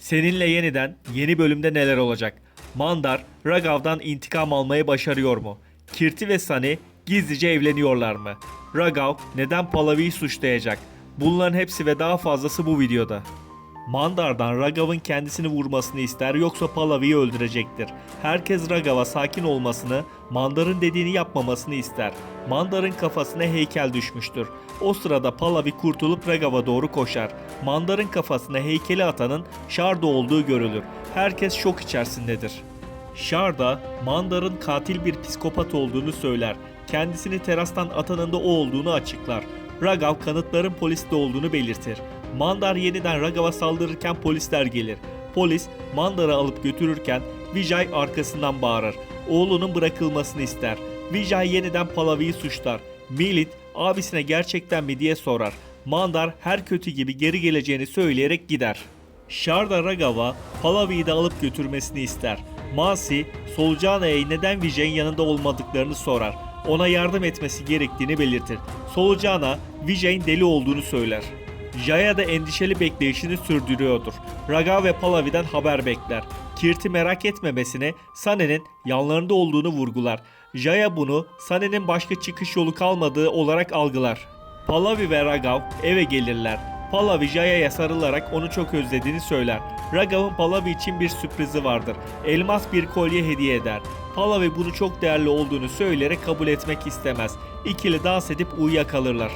Seninle yeniden yeni bölümde neler olacak? Mandar Ragav'dan intikam almayı başarıyor mu? Kirti ve Sani gizlice evleniyorlar mı? Ragav neden Palavi'yi suçlayacak? Bunların hepsi ve daha fazlası bu videoda. Mandar'dan Ragav'ın kendisini vurmasını ister yoksa Palavi'yi öldürecektir. Herkes Ragav'a sakin olmasını, Mandar'ın dediğini yapmamasını ister. Mandar'ın kafasına heykel düşmüştür. O sırada Palavi kurtulup Ragav'a doğru koşar. Mandar'ın kafasına heykeli atanın Sharda olduğu görülür. Herkes şok içerisindedir. Sharda, Mandar'ın katil bir psikopat olduğunu söyler. Kendisini terastan atanın da o olduğunu açıklar. Ragav kanıtların poliste olduğunu belirtir. Mandar yeniden Ragav'a saldırırken polisler gelir. Polis Mandar'ı alıp götürürken Vijay arkasından bağırır. Oğlunun bırakılmasını ister. Vijay yeniden Palavi'yi suçlar. Milit abisine gerçekten mi diye sorar. Mandar her kötü gibi geri geleceğini söyleyerek gider. Sharda Ragav'a Palavi'yi de alıp götürmesini ister. Masi, Solucana'ya neden Vijay'ın yanında olmadıklarını sorar. Ona yardım etmesi gerektiğini belirtir. Solucana, Vijay'ın deli olduğunu söyler. Jaya da endişeli bekleyişini sürdürüyordur. Ragav ve Palavi'den haber bekler. Kirti merak etmemesine Sane'nin yanlarında olduğunu vurgular. Jaya bunu Sane'nin başka çıkış yolu kalmadığı olarak algılar. Palavi ve Ragav eve gelirler. Palavi Jaya'ya sarılarak onu çok özlediğini söyler. Ragav'ın Palavi için bir sürprizi vardır. Elmas bir kolye hediye eder. Palavi bunu çok değerli olduğunu söyleyerek kabul etmek istemez. İkili dans edip uyuyakalırlar.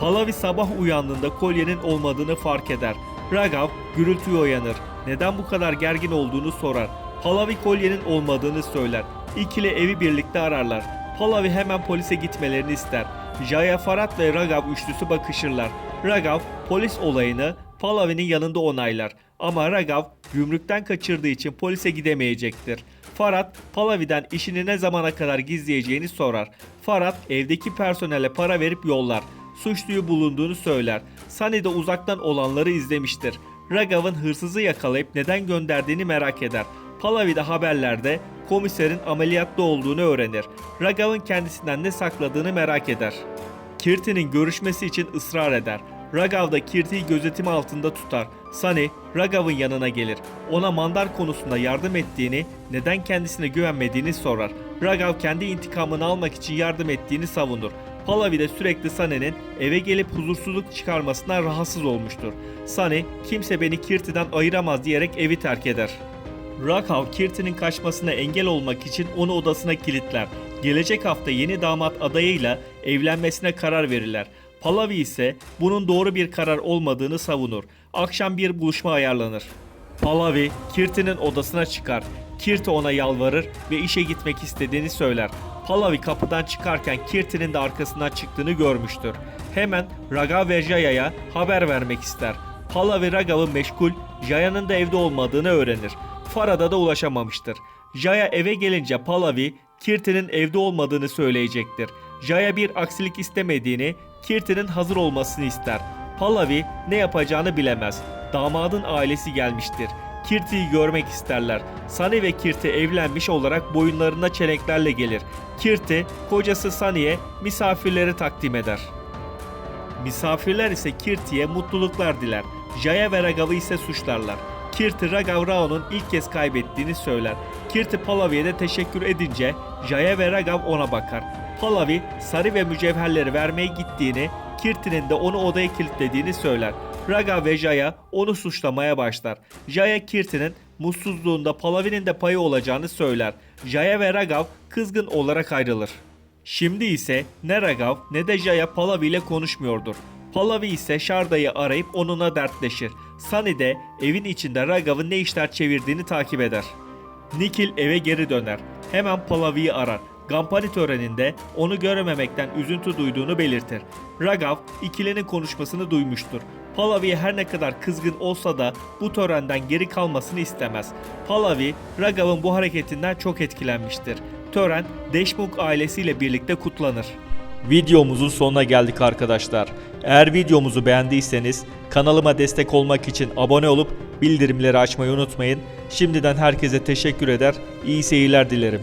Palavi sabah uyandığında kolyenin olmadığını fark eder. Ragav gürültüye uyanır. Neden bu kadar gergin olduğunu sorar. Palavi kolyenin olmadığını söyler. İkili evi birlikte ararlar. Palavi hemen polise gitmelerini ister. Jaya Farhat ve Ragav üçlüsü bakışırlar. Ragav polis olayını Palavi'nin yanında onaylar. Ama Ragav gümrükten kaçırdığı için polise gidemeyecektir. Farhat Palavi'den işini ne zamana kadar gizleyeceğini sorar. Farhat evdeki personele para verip yollar suçluyu bulunduğunu söyler. Sunny de uzaktan olanları izlemiştir. Ragav'ın hırsızı yakalayıp neden gönderdiğini merak eder. Palavi de haberlerde komiserin ameliyatta olduğunu öğrenir. Ragav'ın kendisinden ne sakladığını merak eder. Kirti'nin görüşmesi için ısrar eder. Ragav da Kirti'yi gözetim altında tutar. Sunny, Ragav'ın yanına gelir. Ona mandar konusunda yardım ettiğini, neden kendisine güvenmediğini sorar. Ragav kendi intikamını almak için yardım ettiğini savunur. Palavi de sürekli Sane'nin eve gelip huzursuzluk çıkarmasından rahatsız olmuştur. Sane, kimse beni Kirti'den ayıramaz diyerek evi terk eder. Rakav, Kirti'nin kaçmasına engel olmak için onu odasına kilitler. Gelecek hafta yeni damat adayıyla evlenmesine karar verirler. Palavi ise bunun doğru bir karar olmadığını savunur. Akşam bir buluşma ayarlanır. Palavi, Kirti'nin odasına çıkar. Kirti ona yalvarır ve işe gitmek istediğini söyler. Palavi kapıdan çıkarken Kirti'nin de arkasından çıktığını görmüştür. Hemen Ragav ve Jaya'ya haber vermek ister. Palavi Ragav'ın meşgul, Jaya'nın da evde olmadığını öğrenir. Farad'a da ulaşamamıştır. Jaya eve gelince Palavi, Kirti'nin evde olmadığını söyleyecektir. Jaya bir aksilik istemediğini, Kirti'nin hazır olmasını ister. Palavi ne yapacağını bilemez. Damadın ailesi gelmiştir. Kirti'yi görmek isterler. Sani ve Kirti evlenmiş olarak boyunlarında çelenklerle gelir. Kirti, kocası Sani'ye misafirleri takdim eder. Misafirler ise Kirti'ye mutluluklar diler. Jaya ve Ragav'ı ise suçlarlar. Kirti Ragav Rao'nun ilk kez kaybettiğini söyler. Kirti Palavi'ye de teşekkür edince Jaya ve Ragav ona bakar. Palavi sarı ve mücevherleri vermeye gittiğini, Kirti'nin de onu odaya kilitlediğini söyler. Ragav ve Jaya onu suçlamaya başlar. Jaya Kirti'nin mutsuzluğunda Palavi'nin de payı olacağını söyler. Jaya ve Ragav kızgın olarak ayrılır. Şimdi ise ne Ragav ne de Jaya Palavi ile konuşmuyordur. Palavi ise Sharda'yı arayıp onunla dertleşir. Sunny de evin içinde Ragav'ın ne işler çevirdiğini takip eder. Nikil eve geri döner. Hemen Palavi'yi arar. Gampani töreninde onu görememekten üzüntü duyduğunu belirtir. Ragav ikilinin konuşmasını duymuştur. Palavi her ne kadar kızgın olsa da bu törenden geri kalmasını istemez. Palavi, Ragav'ın bu hareketinden çok etkilenmiştir. Tören, Deşmuk ailesiyle birlikte kutlanır. Videomuzun sonuna geldik arkadaşlar. Eğer videomuzu beğendiyseniz kanalıma destek olmak için abone olup bildirimleri açmayı unutmayın. Şimdiden herkese teşekkür eder, iyi seyirler dilerim.